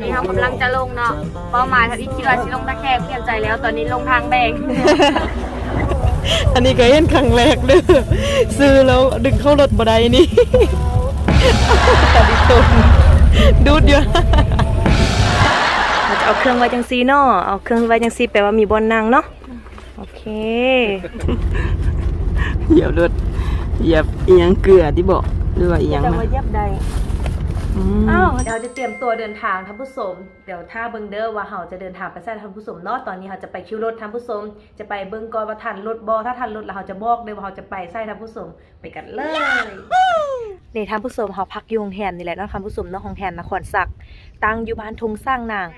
นี่เขากำลังจะลงเนาะเป้าหมายเขาอีกคิดว่าสิลงตะแคงเปลี่ยนใจแล้ว ตอนนี้ลงทางแบงอันนี้ก็เห็นครั้งแรกเด้อซื้อแล้วดึงเข้ารถบ่ได้นี่ตาดิตนดูดอยู่เราจะเอาเครื่องไว้จังซีเนาะเอาเครื่องไว้จังซีแปลว่ามีบอนนางเนาะโอเคเหยียบรถเหยียบอีหยังเกลือที่บอกหรือว่าอีหยังจะนะมาเย็บใด อืมอ้าวเดี๋ยวจะเตรียมตัวเดินทางท่านผู้ชมเดี๋ยวถ้าเบิ่งเด้อว่าเฮาจะเดินทางไปใส่ท่านผู้ชมเนาะตอนนี้เฮาจะไปคิวรถท่านผู้ชมจะไปเบิ่งก่อนว่าทันรถบ่ถ้าทันรถแล้วเฮาจะบอกเลยว่าเฮาจะไปใส่ท่านผู้ชมไปกันเลยนี่ท่านผู้ชมเฮาพักอยู่โรงแรมนี่แหละเนาะท่านผู้ชมเนาะโรงแรมนครศักดิ์ตั้งอยู่บ้านทงสร้างนาง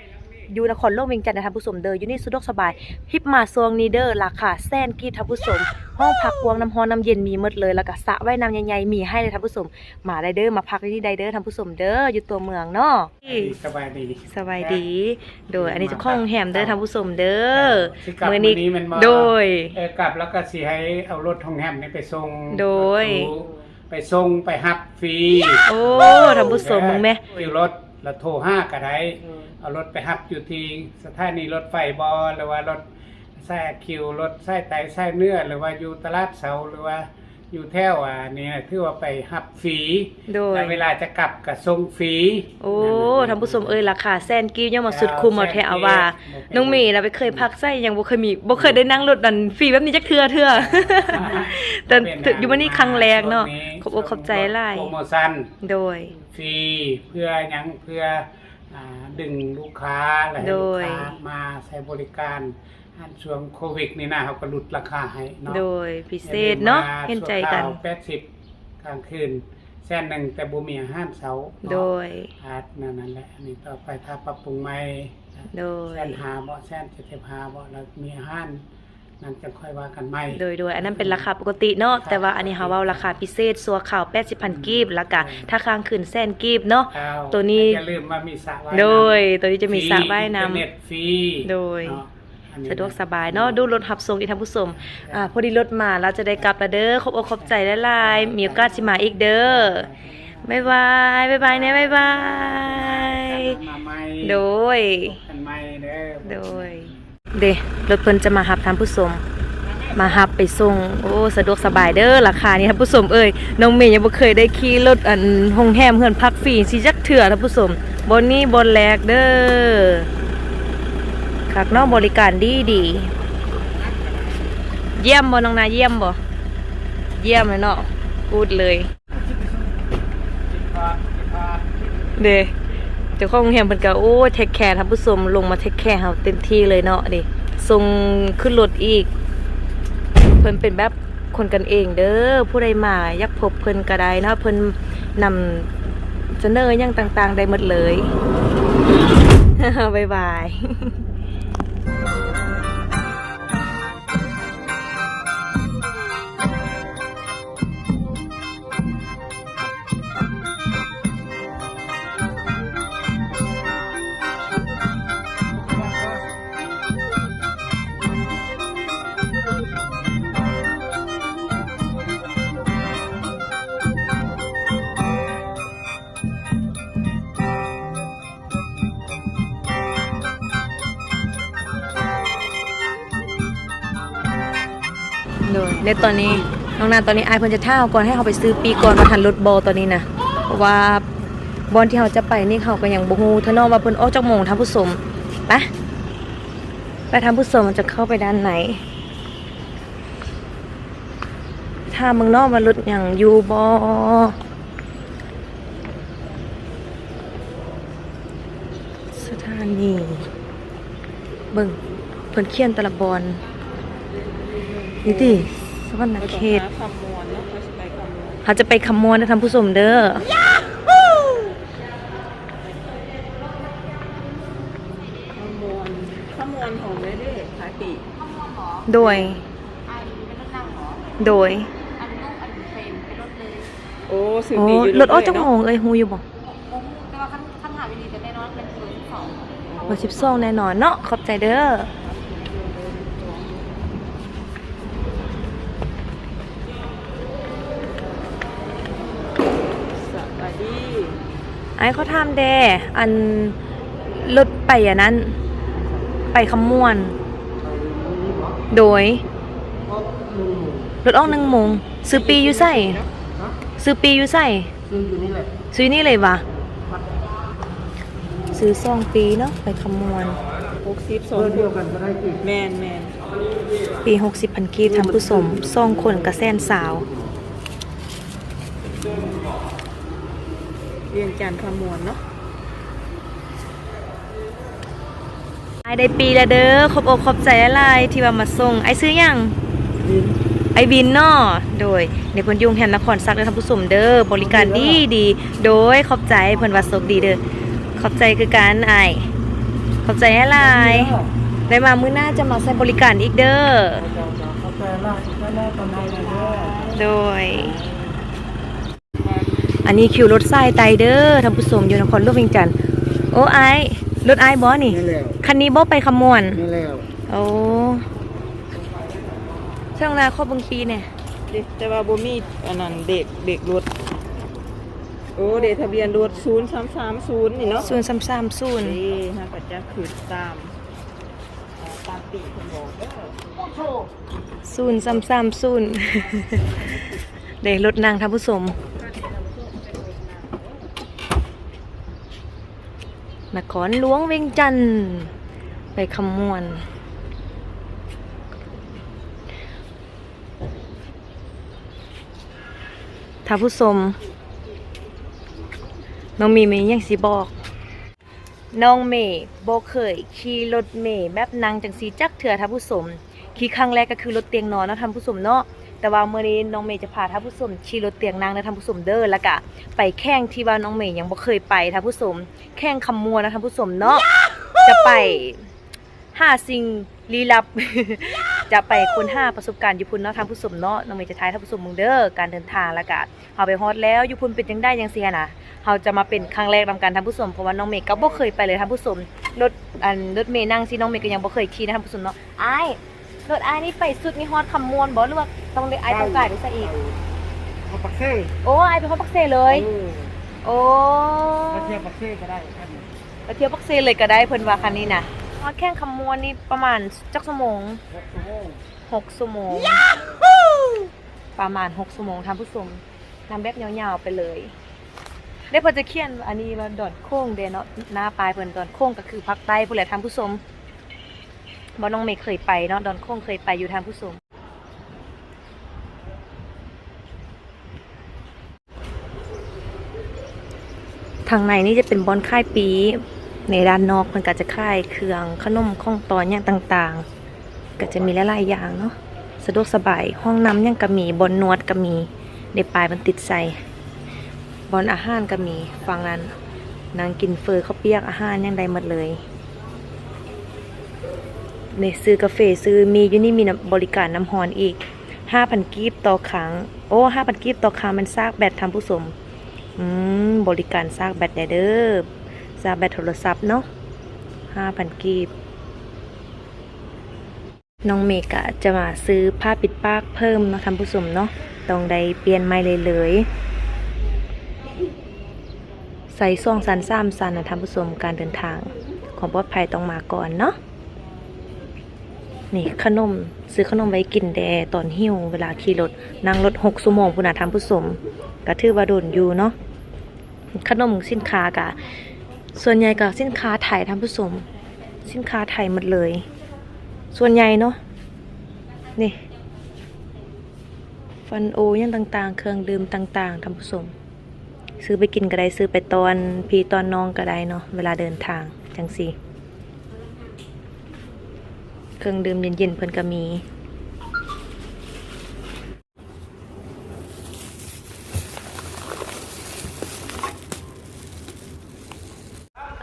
อยู่นครโลกเวียงจันทน์นะท่านผู้ชมเด้ออยู่นี่สุดอกสบายฮิปมาซวงนีเด้อราคาแสนกีบท่านผู้ชมห้องพักกวางน้ำฮ้อนน้ำเย็นมีหมดเลยแล้วก็สระว่ายน้ำใหญ่ๆมีให้เลยท่านผู้ชมมาได้เด้อมาพักที่ใดเด้อท่านผู้ชมเด้ออยู่ตัวเมืองเนาะสบายดีสบายดี โดยอันนี้เจะข้าของแหมเด้อท่านผู้ชมเด้อสิกลับมื้อมื้นี้อนี้มันมาโดยเออกลับแล้วก็สิให้เอารถทองแฮมนี่ไปส่งโดยไปส่งไปฮับฟรีโอ้ท่านผู้ชมมึงแม่อยู่รถ แล้วโทรห้าก็ได้เอารถไปฮับอยู่ที่สถานีรถไฟบอหรือว่ารถแท้คิวรถไส้ไตไส้เนื้อหรือว่าอยู่ตลาดเสาหรือว่าอยู่แถวอ่านี่ถือว่าไปฮับฟรีโดยแต่เวลาจะกลับก็ส่งฟรีโอ้ท่านผู้ชมเอ้ยราคาแสนกีบยังมาสุดคุ้มเอาแท้เอาว่า น้องเมย์เราไปเคยพักไส้ยังบ่เคยมีบ่เคยได้นั่งรถดันฟรีแบบนี้จักเทื่อเทื่อแต่ถึงอยู่วันนี้ครั้งแรกเนาะขอบอกขอบใจหลายโปรโมชั่นโดย ฟรีเพื่อหยังเพื่ออ่าดึงลูกค้าและให้โดลูกยค้ามาใช้บริการอันช่วงโควิดนี่นะเขาก็ลดราคาให้เนาะโดยพิเศษเนาะเห็นใจกัน แปดสิบกลางคืนแสนหนึ่งแต่บ่มีอาหารเสาร์เนาะ โดย อาดนั่นนั่นแหละอันนี้ต่อไปถ้าปรับปรุงใหม่โดยแสนหาบ่แสนเจ็ดสิบห้าบ่แล้วมีอาหาร นั่นจะค่อยว่ากันใหม่โดยโดยอันนั้นเป็นราคาปกติเนาะแต่ว่าอันนี้เฮาเว้าราคาพิเศษสัวข่าว80,000กีบแล้วก็ถ้าค้างคืนแสนกีบเนาะเอาตัวนี้อย่าลืมว่ามีสระว่ายน้ำโดย ตัวนี้จะมีสระว่ายน้ำฟรีอิเทอร์เน็ตฟรีโดยเนาะอันนี้สะดวกสบายเนาะดูรถหับส่งอีกท่านผู้ชมอ่าพอดีรถมาเราจะได้กลับแล้วเด้อขอบอกขอบใจหลายๆมีโอกาสสิมาอีกเด้อบ๊ายบายบ๊ายบายนะบ๊ายบายมาใหม่โดยกันใหม่เด้อโดย เดรถเพิ่นจะมาหับท่านผู้ชมมาหับไปส่งโอ้สะดวกสบายเด้อราคานี้ท่านผู้ชมเอ้ยน้องเมย์ยังบ่เคยได้ขี่รถอันโรงแรมเฮือนพักฟรีสิจักเถื่อท่านผู้ชมบนนี้บนแลกเด้อคักนาะบริการดีดีเยี่ยมบ่น้องนาเยี่ยมบ่เยี่ยมเลยเนาะพูดเลยเด้ เจ้าของโรงแรมเพิ่นก็โอ้เทคแคร์ท่านผู้ชมลงมาเทคแคร์เฮาเต็มที่เลยเนาะดิส่งขึ้นรถอีก เพิ่นเป็นแบบคนกันเองเด้อผู้ใดมาอยากพบเพิ่นก็ได้เนาะเพิ่นนำเสนออยังต่างๆ ได้หมดเลย บ๊ายบาย ในตอนนี้น้องนาตอนนี้อายเพิ่นจะท่าก่อนให้เขาไปซื้อปีก่อนมาทันรถบอตอนนี้นะเพราะว่าบอลที่เขาจะไปนี่เขาก็ยังบ่ฮู้ทะนอว่าเพิ่นออกจากโมงทาผู้ชมไปไปทาผู้ชมมันจะเข้าไปด้านไหนถ้ามืองนอกว่ารถอย่างยูบ่สถานีเบิ่งเพิ่นเขียนต่ละบอลนี่ติ สวรรณเขตเขาจะไปคำมวณนะท่านผู้ชมเด้อขมวลขมวลของไม่ได้ขายปีกโดย โดย โอ้สื่อโอ้ดีอยู่รถออกจากโมงเอ้ยฮู้อยู่บ่แต่ว่าคันคันถามดีแต่แน่นอนเป็นเบอร์ที่สองเบอร์สิบสองแน่นอนเนาะขอบใจเด้อ ไอ้เขาทำแดอันรถไปอันนั้น ไปคำม่วน โดยรถออกหนึ่งโมงซื้อปีอยู่ใส่ซื้อปีอยู่ใส่ซึ่งอยู่นี่แหละซื้อนี่เลยวะซื้อซองปีเนาะไปคำมวณหกสิบสอเพื่งอเดียวกันก็ได้กี่แมนแมนปีหกสิบพันกีบทำผู้สมซองคนกระแสนสาว เรียนจานคำมวณเนาะไอได้ปีละเด้อขอบอกขอบใจอะไรที่ว่ามาส่งไอซื้อยังไอบินเนาะโดยในเพนยุงแห่นนครซักเด้อท่านผู้ชมเด้อบริการดีดีโดยขอบใจเพิ่นว่าสกดีเด้อขอบใจคือการไอายขอบใจอะไรได้มามื้อหน้าจะมาใช้บริการอีกเด้อกาแฟล่าก็ได้ตอนไหนเลยโดย อันนี้คิวรถไส้ไตเด้อท่านผู้ชมอยู่นครหลวงเวียงจันทน์โอ้ไอายรถไอายบ่นี่ นี่แล้วคันนี้บ่ไปขมวน นี่แล้วโอ้ช่างนาครบเบางปีเนี่ย เด็กแต่ว่าบ่มีอันนั้นเด็กเด็กรถ โอ้เด็กทะเบียนรถศูนย์สามสามศูนย์นี่เนาะศูนย์สามสามศูนย์นี่ฮะก็จะคือตามอ่าตามปีคนบอกเด้อ ศูนย์สามสามศูนย์เดี๋ยวรถนางท่านผู้ชม นครหลวงเวียงจันทน์ไปขมวนท่านผู้ชมน้องมีมีหยังสิบอก น้องเมย์บเคยขี่รถเมย์แบบนั่งจังสีจักเถื่อท่านผู้ชมขี่ครั้งแรกก็คือรถเตียงนอนนะท่านผู้ชมเนาะ แต่ว่ามื้อนี้น้องเมย์จะพาท่านผู้ชมขี่รถเตียงนั่งนะท่านผู้ชมเด้อแล้วก็ไปแข่งที่ว่าน้องเมย์ยังบ่เคยไปท่านผู้ชมแข่งคำมัวนะท่านผู้ชมเนาะจะไปห้าสิ่งลี้ลับ จะไปคนห้าประสบการณ์ยู่พุ่นเนาะท่านผู้ชมเนาะน้องเมย์จะทายท่านผู้ชมมึงเด้อการเดินทางแล้วก็เฮาไปฮอดแล้วยู่พุ่นเป็นจังได้จังเซี่หันะเราจะมาเป็นครั้งแรกนำการท่านผู้ชมเพราะว่าน้องเมย์ก็บ่เคยไปเลยท่านผู้ชมรถอันรถเมย์นั่งสิน้องเมย์ก็ยังบ่เคยขี่นะท่านผู้ชมเนาะอ้าย รถอ้ายนี่ไปสุดนี่ฮอดคำมวนบ่หรือว่าต้องได้อ้ายต้องกายไปซะอีก เอาปักเซ่โอ้อ้ายไปฮอดปักเซเลย โอ้ มาเทียบปักเซ่ก็ได้ครับไปเที่ยวปักเซเลยก็ได้เพิ่นว่าคันนี้น่ะฮอดแข่งคำมวนนี่ประมาณจักชั่วโมงหกชั่วโมง6ชั่วโมงประมาณ6ชั่วโมงท่านผู้ชมนำแบบยาวๆไปเลย ได้เพิ่นจะเขียนอันนี้ว่าดอนโค้งเดะเนาะหน้าปลายเพิ่นดอนโค้งก็คือภาคใต้ผู้แหละท่านผู้ชม บ่น้องเมย์เคยไปเนาะดอนโค้งเคยไปอยู่ทานผู้ชมทางในนี่จะเป็นบอนค่ายปีในด้านนอกมันก็จะค่ายเครื่องขนมข้องตอนอย่างต่างๆ ก็จะมีหลายๆอย่างเนาะสะดวกสบายห้องน้ำยังก็มีบอนนวดก็มีในปลายมันติดใส่บอนอาหารก็มีฟังนั้นนางกินเฟอร์ข้าวเปียกอาหารยังได้หมดเลย นซื้อกาแฟซื้อมีอยู่นี่มีบริการน้ำฮอนอีกห้าพันกีบต่อครั้ง โอ้ห้าพันกีบต่อครั้งมันซากแบตทำผู้สมอืมบริการซากแบตได้เด้อซากแบตโทรศัพท์เนาะห้าพันกีบน้องเมกะจะมาซื้อผ้าปิดปากเพิ่มเนาะทำผู้สมเนาะต้องได้เปลี่ยนใหม่เลยเลยใส่ซ่องสันซ้ำสันนะท่านผู้ชมการเดินทาง ของปลอดภัยต้องมาก่อนเนาะ นี่ขนมซื้อขนมไว้กินแดตอนหิวเวลาขี่รถนั่งรถหกชั่วโมงพุ่นนะท่านผู้ชมก็ถือว่าโดนอยู่เนาะขนมสินค้ากะ ส่วนใหญ่ก็สินค้าไทยท่านผู้ชมสินค้าไทยหมดเลย ส่วนใหญ่เนาะนี่ฟันโอยังต่างๆ เครื่องดื่มต่างๆท่านผู้ชมซื้อไปกินก็ได้ซื้อไปตอนพี่ตอนน้องก็ได้เนาะเวลาเดินทางจังสี เครื่องดื่มเย็นๆเพิ่นก็มี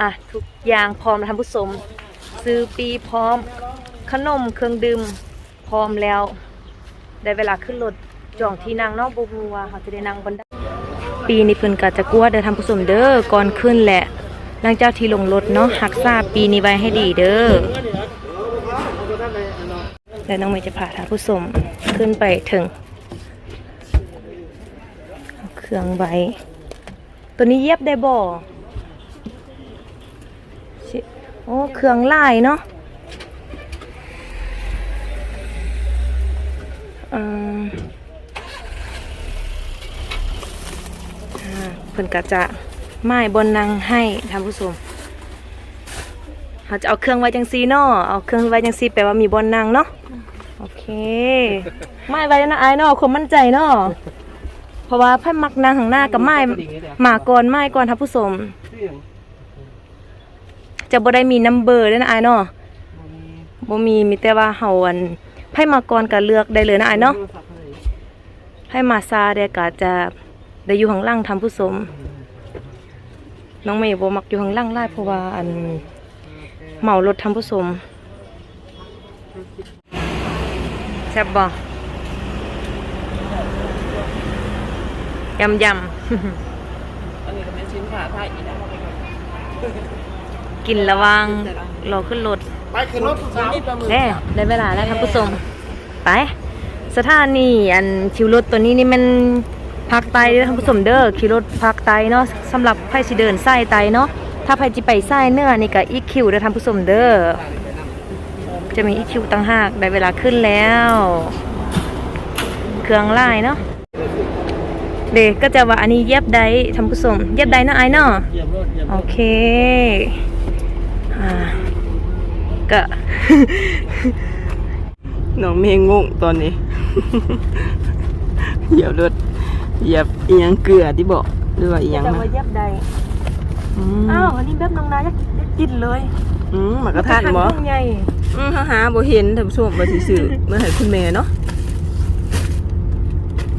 อะ ทุกอย่างพร้อมแล้วท่านผู้ชมซื้อปีพร้อม ขนมเครื่องดื่มพร้อมแล้ว ได้เวลาขึ้นรถจองที่นั่งนอกบูฮูวาเขาจะได้นั่งบนได้ปีนี้เพิ่นก็จะกลัวเด้อทำผู้ชมเด้อก่อนขึ้นแหละหลังเจ้าที่ลงรถเนาะหักษาปีนี้ไว้ให้ดีเด้อ แล้วน้องเมย์จะพาท่านผู้ชมขึ้นไปถึง เครื่องไว้ตัวนี้เย็บได้บ่โอ้เครื่องลายเนาะเพิ่นก็จะไม้บนนางให้ท่านผู้ชม เขาจะเอาเครื่องไว้จังซีเนาะเอาเครื่องไว้จังซีแปลว่ามีบนนางเนาะโอเค ไม้ไว้แล้วนะไอ้เนาะความมั่นใจเนาะเพราะว่าไพ่มักนางข้างหน้ากับไม้หมาก่อนไม้ก่อนท่านผู้ชมจะบ่ได้มีนัมเบอร์ด้วยนะไอ้เนาะบ่มีมีแต่ว่าเฮาอันไพ่มาก่อนก็เลือกได้เลยนะไอ้เนาะไพ่มาซาเดก็จะได้อยู่ข้างล่างทำผู้สม น้องเมย์บ่มักอยู่ข้างล่างหลายเพราะว่าอัน เหมารถทำผู้สมแซ่บบ่ยำยำอันนี้ก็เป็นชิ้นขาไทยอีกนะกินระวังรอขึ้นรถไปขึ้นรถสาวแน่ได้เวลาแล้วท่านผู้ชมไป สถานีอันคิวรถตัวนี้นี่มันภาคใต้เด้อท่านผู้ชมเด้อคิวรถภาคใต้เนาะสำหรับใครสิเดินไส้ไตเนาะ ถ้าใครจิไปไส้เนื้อนี่ก็อีคิวเด้อท่านผู้ชมเด้อจะมีอีคิวต่างหากได้เวลาขึ้นแล้ว เครื่องไล่เนาะเด็กก็จะว่าอันนี้เย็บได้ท่านผู้ชมเย็บได้นาะไอายเนาะโอเคอ่าก็น้องเมย์งงตอนนี้ เหยียบรถเหยียบอียังเกลือที่บอกหรือว่าอียังจะนะมาเย็บใดอื มอ้าวอันนี้แบบน้องนาอยากอยากกินเลยอืมหมากระทันบ่เครื่องใหญ่อืมหาหาบ่เห็นท่านผู้ชมบ่สิซื้อเมื่อให้คุณแม่เนาะ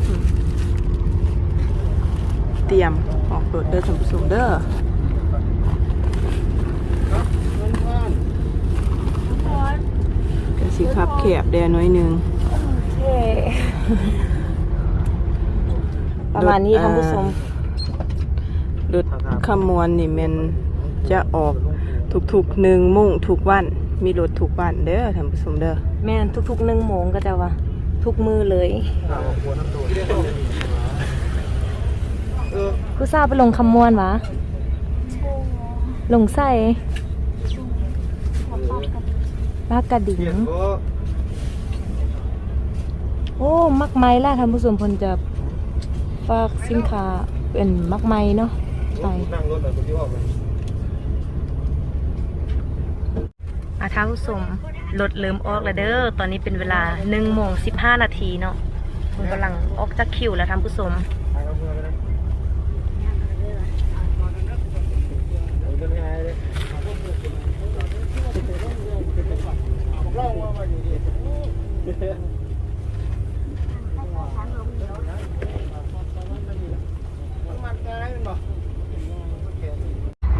อืมเตรียมออกรถเด้อท่านผู้ชมเด้อก็สิขับแคบแดน้อยหนึงเท่ประมาณนี้ท่านผู้ชม รถขมวนนี่แมันจะออกทุกๆหนึ่งมุ่งทุกวัน มีรถทุกวันเด้อท่านผู้ชมเด้อแม่นทุกๆหนึ่งโมงก็จะว่า ทุกมือเลยผู้ทราบไปลงคำมวนวะลงใส่ลากกระดิ่งโอ้มักไม้ล่ะท่านผู้ชมพนจะฝากสินค้าเป็นมักไม้เนาะ ไป นั่งรถแบบที่ว่าไปอาท่านผู้ชมรถเริ่มออกแล้วเด้อ ตอนนี้เป็นเวลา1โมง15นาทีเนาะมันกำลังออกจากคิวแล้วท่านผู้ชมไปเอาเพื่อนไปนะเอาเดินง่ายเลยลองว่ามาอยู่ดีมันกลายเป็นบ่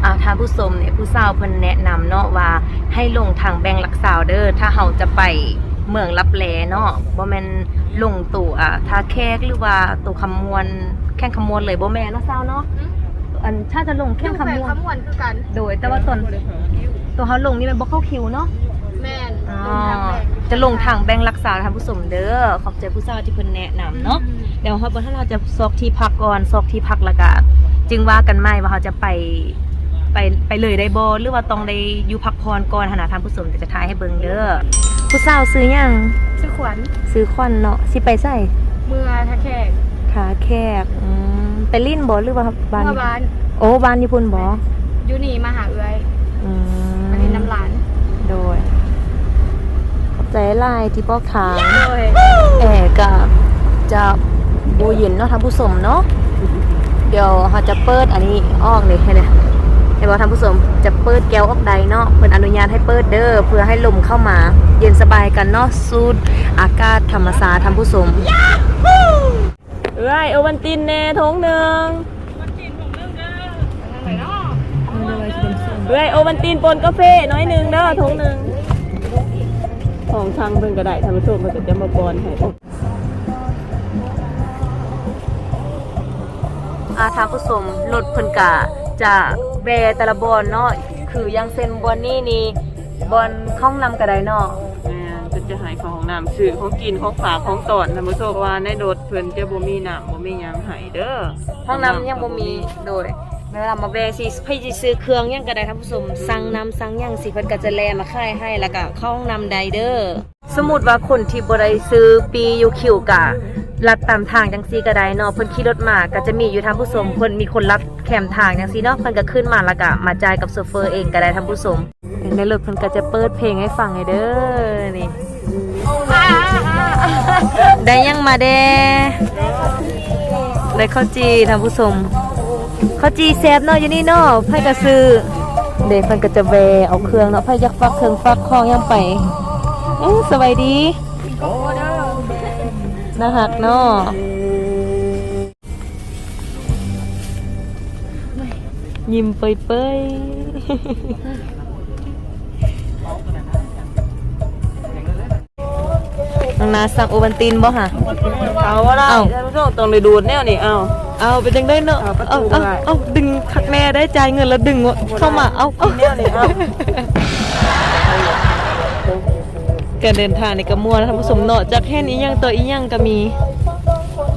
อ่า ท่านผู้ชมเนี่ยผู้สาวเพิ่นแนะนำเนาะว่าให้ลงทางแบงลักษาวเด้อถ้าเฮาจะไปเมืองลับแลเนาะบ่แม่นลงตู่อ่าท่าแขกหรือว่าตู่คำมวนแข่งคำมวนเลยบ่แม่นเนาะสาวเนาะอันถ้าจะลงแข่งคำมวนขมวนคือกัน โดยแต่ว่าตอนตัวเฮาลงนี่มันบ่เข้าคิวเนาะแม่นอ๋อลงทางแรกจะลงทางแบงค์รักษาท่านผู้ชมเด้อขอบใจผู้สาวที่เพิ่นแนะนำเนาะเดี๋ยวเราบนถ้าเราจะซอกที่พักก่อนซอกที่พักแล้วก็จึงว่ากันไม่ว่าเขาจะไป ไปไปเลยได้บ่หรือว่าต้องได้อยู่พักพรก่อนหนนะท่านผู้ชมแต่จะทายให้เบิ่งเด้อผู้สาวซื้อหยังชื่อขวัญซื้อควันเนาะสิไปใส่เมื่อท่าแขกขาแคบอืมไปลิ้นบ่หรือว่าบ้านเมื่อบ้านโอ้บ้านญี่ปุ่นบ่อยูนี่มาหาเอื้อยอืมอันนี้น้ำหลานโดยขอบใจหลายที่บอกทางโดยแอร์กับจะบูเย็นเนาะท่านผู้ชมเนาะเดี๋ยวเขาจะเปิดอันนี้ออกเลยให้เลย เห็นบอกท่านผู้ชมจะเปิดแก้วออกใดเนาะเพิ่นอนุญาตให้เปิดเด้อเพื่อให้ลมเข้ามา เย็นสบายกันเนาะสูดอากาศธรรมชาติท่านผู้ชมเอ้ยโอวันตินแน่ทงหนึ่งเอ้ยโอวันตินปนกาแฟน้อยหนึ่งเด้อทงหนึ่งของทางเพิ่นก็ได้ท่านผู้ชมมันก็จะมาปอนให้อาท่านผู้ชมรถเพิ่นกะ จะแบแต่ละบอนเนาะคืออยังเซนบอนนี่นี่บอนข้องนำกระไดเนาะแม่นเพิ่นจะให้ของน้ำซื้อของกินของฝากของตอนท่านผู้ชมว่าในรถเพิ่นจะบ่มีน้ำบ่มีหยังให้เด้อห้องน้ำยังบ่มีโดยเวลามาแวะสิเพิ่นสิซื้อเครื่องหยังก็ได้ท่านผู้ชมสั่งน้ำสั่งหยังสิเพิ่นก็จะแลมาขายให้แล้วก็เข้าห้องน้ำได้เด้อสมมุติว่าคนที่บ่ได้ซื้อปีอยู่คิวกะ ลัดตามทางจังซี่ก็ได้เนาะเพิ่นขี่รถมาก็จะมีอยู่ท่านผู้ชมเพิ่นมีคนรับแคมทางจังซี่เนาะเพิ่นก็ขึ้นมาแล้วก็มาจ่ายกับโซเฟอร์เองก็ได้ท่านผู้ชมในรถเพิ่นก็จะเปิดเพลงให้ฟังให้เด้อนี่ได้ยังมาเด้ได้ข้าวจีท่านผู้ชมข้าวจีแซ่บเนาะอยู่นี่เนาะไผก็ซื้อเด็กเพิ่นก็จะแวเอาเครื่องเนาะไผอยากฟักเครื่องฟักของยังไปสบายดี น่าฮักเนาะยิ้มเปยๆน้องนาสั่งโอวัลตินบ่ฮะเอาว่าได้เอ้าท่านผู้ชมต้องได้ดูดแนวนี่เอาเอาเป็นจังได้เนาะเอาประตูเอาเอาได้เอาดึงคักแม่ได้จ่ายเงินแล้วดึงเข้ามาเอาเอาแนวนี่เอา การเดินทางในกระมวลท่านผู้ชมเนาะจากแค่นี้ยังตัวอีหยังก็มี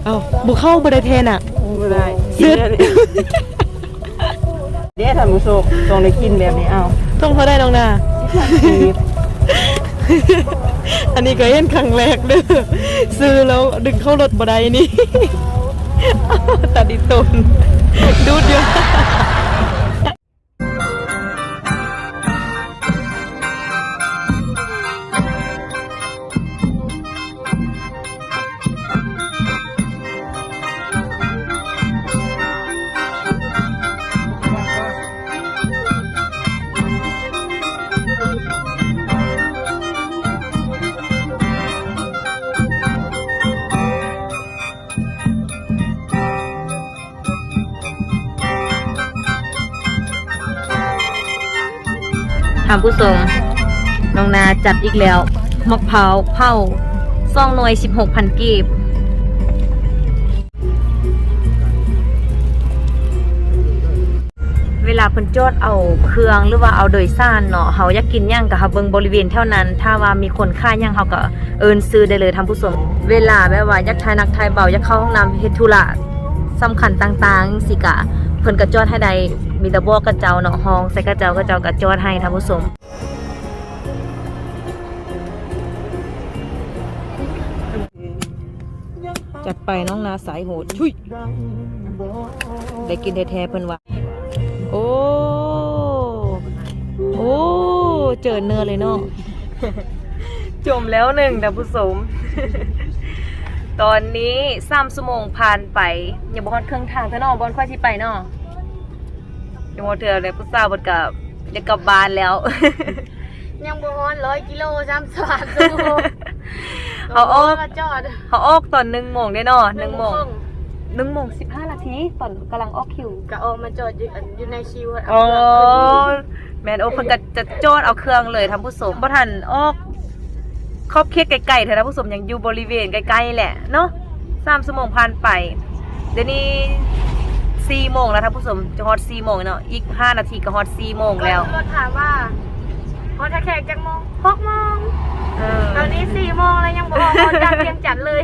เอาบุเข้าบริเทนอะบ่ได้ซึดเดี๋ยวท่านผู้ชมต้องได้กินแบบนี้เอาต้องเขาได้น้องนาอันนี้ก็เห็นครั้งแรกเด้อซื้อแล้วดึงเข้ารถบ่ได้นี่ตัดดิตนดูดเดียว ถามผู้ชมน้องนาจัดอีกแล้วมะพร้าวเผาซองหน่วย16,000กีบเวลาเพิ่นโจดเอาเครื่องหรือว่าเอาโดยสารเนาะเฮาอยากกินหยังก็เฮาเบิ่งบริเวณเท่านั้น ถ้าว่ามีคนค่าหยังเฮาก็เอิ้นซื้อได้เลยท่านผู้ชมเวลาแบบว่าอยากทายนักทายเบาอยากเข้าห้องน้ำเฮ็ดธุระสำคัญต่างๆสิกะเพิ่นก็จอดให้ได้ มีตะบอกกระเจ้าเนาะห้องใส่กระเจ้ากระเจ้าก็จอดให้ท่านผู้ชมจัดไปน้องนาสายโหดชุยได้กินแท้ๆเพิ่นว่าโอ้โอ้เจอเนื้อเลยเนาะจมแล้วหนึ่งนผู้ชมตอนนี้สามชั่วโมงผ่านไป อยังบ่ฮอดเครื่องทางเท่าเนาะบอลค่อยสิไปเนาะ ยังบ่เทื่อเลยผู้สาวเพิ่นก็จะกลับบ้านแล้ว ยังบ่ฮอนร้อยกิโลซ้ำสามชั่วโมงเขาออกมาจอดเขาออกตอนหนึ่งโมงได้เนาะหนึ่งโมงหนึ่งโมงสิบห้านาทีตอนกำลังออกคิวก็ออกมาจอดอยู่อันอยู่ในคิวอะอ๋อเอาเครื่องขึ้นแมนโอเพิ่นก็จะโจดเอาเครื่องเลยทำผู้สมบ่ทันออกครอบเคียดไกลๆเถอะนะผู้สมยังอยู่บริเวณใกล้ๆแหละเนาะสามชั่วโมงผ่านไป เดี๋ยวนี้ สี่โมงแล้วท่านผู้ชมจะฮอตสี่โมงเนาะอีกห้านาทีก็ฮอตสี่โมงแล้วก็รถถามว่าฮอตแขกจังโมงหกโมงเออตอนนี้สี่โมงแล้วยังบ่ออกฮอตจัดเตรียมจัดเลย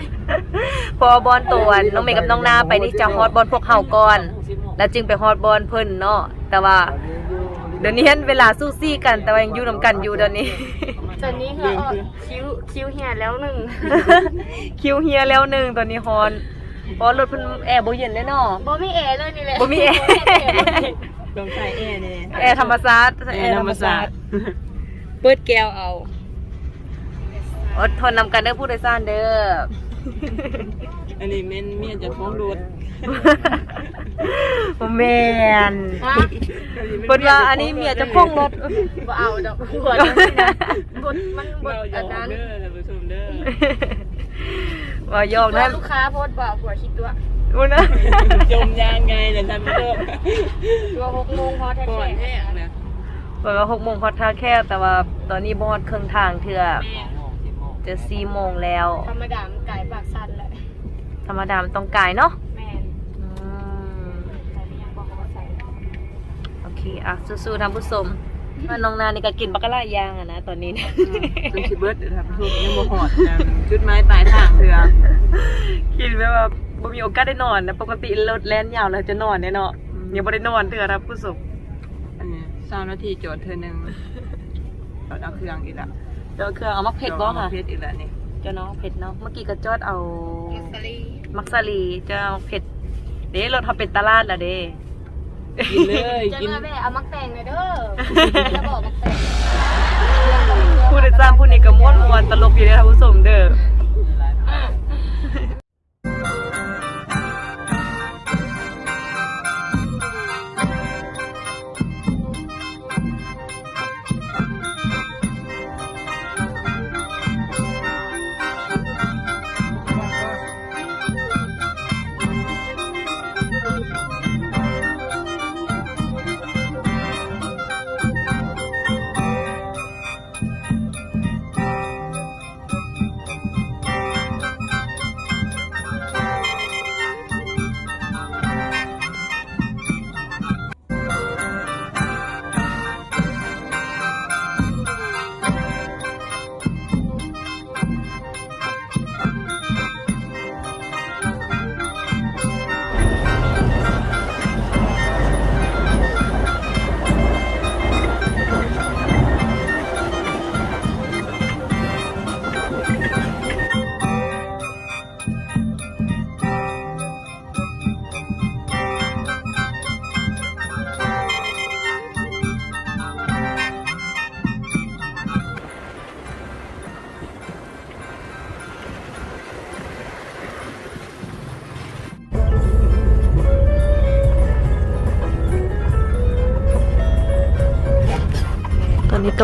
พอบอลตัวน้องเมย์กับน้องนาไปนี่จะฮอตบอลพวกเฮาก่อน แล้วจึงไปฮอตบอลเพิ่นเนาะแต่ว่าเดี๋ยวนี้เห็นเวลาสู้ซี่กันแต่ว่ายังอยู่นำกันอยู่เดี๋ยวนี้ตอนนี้คือออกคิวคิวเหียแล้วหนึ่งคิวเฮียแล้วหนึ่งตอนนี้ฮอน เพราะรถเพิ่นแอร์บ่เย็นเลยเนาะบ่มีแอร์เลยนี่แหละบ่มีแอร์ลองใส่แอร์นี่แอร์ธรรมศาสตร์แอร์ธรรมศาสตร์เปิดแก้วเอาอดทนนำกันเด้อผู้โดยสารเด้ออันนี้แม่นเมียจะฟ้องรถบ่แม่นเพิ่นว่าอันนี้เมียเจะพ้าของรถบ่เอาดอกหัวเดี๋ยวนี้นะบทมันบทอันนั้นเด้อท่านผู้ชมเด้อ ว่าหยอกว่านะลูกค้าโพสต์บ่าผัวคิดตัวอุ้นะจมยางไงเนี่ยท่านผู้ชมตัวหกโมงพอแท้ก่อนแท้นะเปิดว่า6โมงฮอดท่าแค่แต่ว่าตอนนี้บ่ฮอดครึ่งทางเทื่อจะ4โมงแล้ว ธรรมดามันไก่ปากสั้นแหละธรรมดามันต้องกายเนาะแม่นอืมแต่นี่ยังบ่ฮอดใส่โอเค อะสู้ๆท่านผู้ชม ว่าน้องนานี่ก็กินบักกะลายางอะนะตอนนี้นะจนสิเบิดเด้อท่านผู้ชมยังบ่ฮอดนะจุดหมายปลายทางเถื่อกินแบบว่าบ่มีโอกาสได้นอนนะปกติรถแล่นยาวแล้วจะนอนเนี่ยเนาะยังบ่ได้นอนเถื่อท่านผู้ชมอันนี้สามนาทีจอดเธอหนึ่งจอดเอาเครื่องอีกละเดี๋ยวเครื่องเอามักเผ็ดบ่ค่ะเพชรอีกแล้วนี่เจ้าเนาะเผ็ดเนาะเมื่อกี้ก็จอดเอาสลีมักซาลีเจ้าเผ็ดเด้รถเขาเป็นตลาดละเด้ กินเลยจะกินมาแม่เอามักแตงหน่อยเด้อจะบอกมักแตง ผู้โดยสารผู้นี้ก็ม่วนมวนตลกอยู่ในท่านผู้ชมเด้อ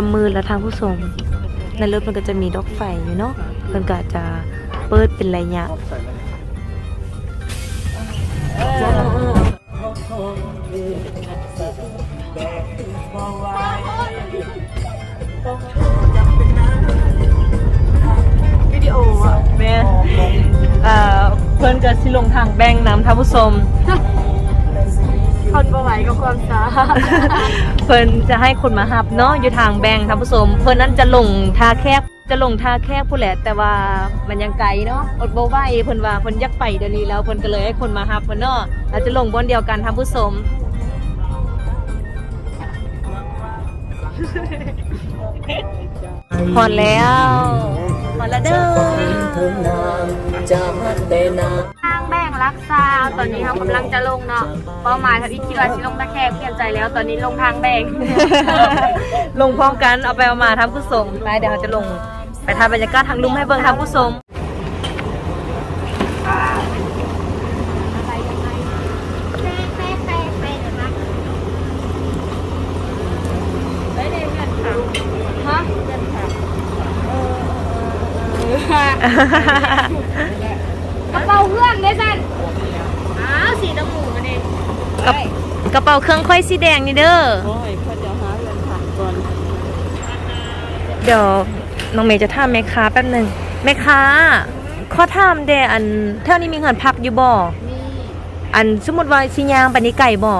กำมือแล้วทางผู้ชมในรถมันก็จะมีดอกไฟอยู่เนาะเพิ่นก็จะเปิดเป็นระยะวิดีโออะแม่เอ่อเพิ่นก็สิลงทางแบงน้ำท่าผู้ชม ไหวกับความสาเพิ่นจะให้คนมาหับเนาะอยู่ทางแบงค์ท่านผู้ชมเพิ่นนั้นจะลงทาแคบจะลงทาแคบผู้แหละแต่ว่ามันยังไกลเนาะอดบ่ไหวเพิ่นว่าเพิ่นอยากไปเดี๋ยวนี้แล้วเพิ่นก็เลยให้คนมาหับเพิ่นเนาะอาจจะลงบนเดียวกันท่านผู้ชมพอแล้วพอแล้วเด้อ รักษาตอนนี้เขากำลังจะลงเนาะเป้าหมายทัที่คิดว่าสิลงตะแคงเปลี่ยนใจแล้ว ตอนนี้ลงทางแบ่งลงพร้อมกันเอาไปเอามาทำผู้ชมไปเดี๋ยวเราจะลงไปทำบรรยากาศทางลุ่มให้เบิ่งทำผู้ชมกระเป๋าเพื่อนได้สันอ้าวสีตะหมูมาดิกับกระเป๋าเครื่องค่อยสีแดงนี่เด้อโอ้ยคนเดี๋ยวหาเงินผ่านก่อนเดี๋ยวน้องเมย์จะถามแม่ค้าแป๊บหนึ่งแม่ค้าขอถามเดอันเท่านี้มีเงินพักอยู่บ่ นี่อันสมมุติว่าสิยางปานนี้ไก่บ่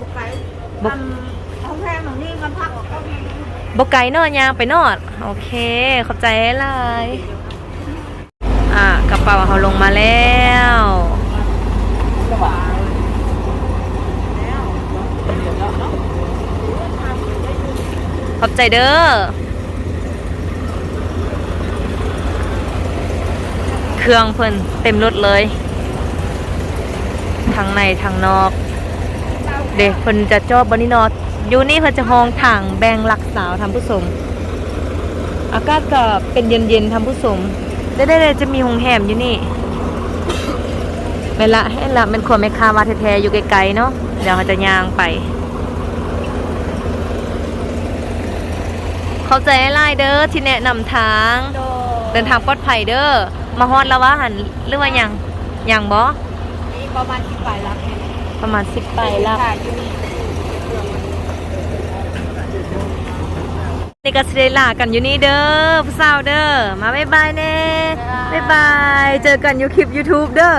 บุกไปทำห้องแพงของนี่มันพักออกก็มี บ่ไก่เนอะยางไปเนอดโอเค ขอบใจหลายอ่า กระเป๋าเขาลงมาแล้วขอบใจเด้อ เครื่องเพิ่นเต็มรถเลย ทางในทางนอก เด็กเพิ่นจะจอบบนนี่นออยู่นี่เพิ่นจะห้องทางแบงหลักสาวทำผู้ชมอากาศก็เป็นเย็นๆทำผู้ชม ได้ได้ๆจะมีหงแหมอยู่นี่เวลาให้ละเป็นคนแม่ค้าว่าแท้ๆอยู่ไกลๆเนาะเดี๋ยวเราจะย่างไป เข้าใจหลายเด้อที่แนะนำทาง เดินทางปลอดภัยเด้อมาฮอดแล้วว่าหันหรือว่าหยังหยังบ่นี่ประมาณสิบปลายลักเนี่ยประมาณ10ไปแล้วค่ะอยู่นี่ นี่ก็สิได้ลากันอยู่นี่เด้อผู้สาวเด้อมาบ๊ายบายแน่บ๊ายบาย เจอกันอยู่คลิป YouTube เด้อ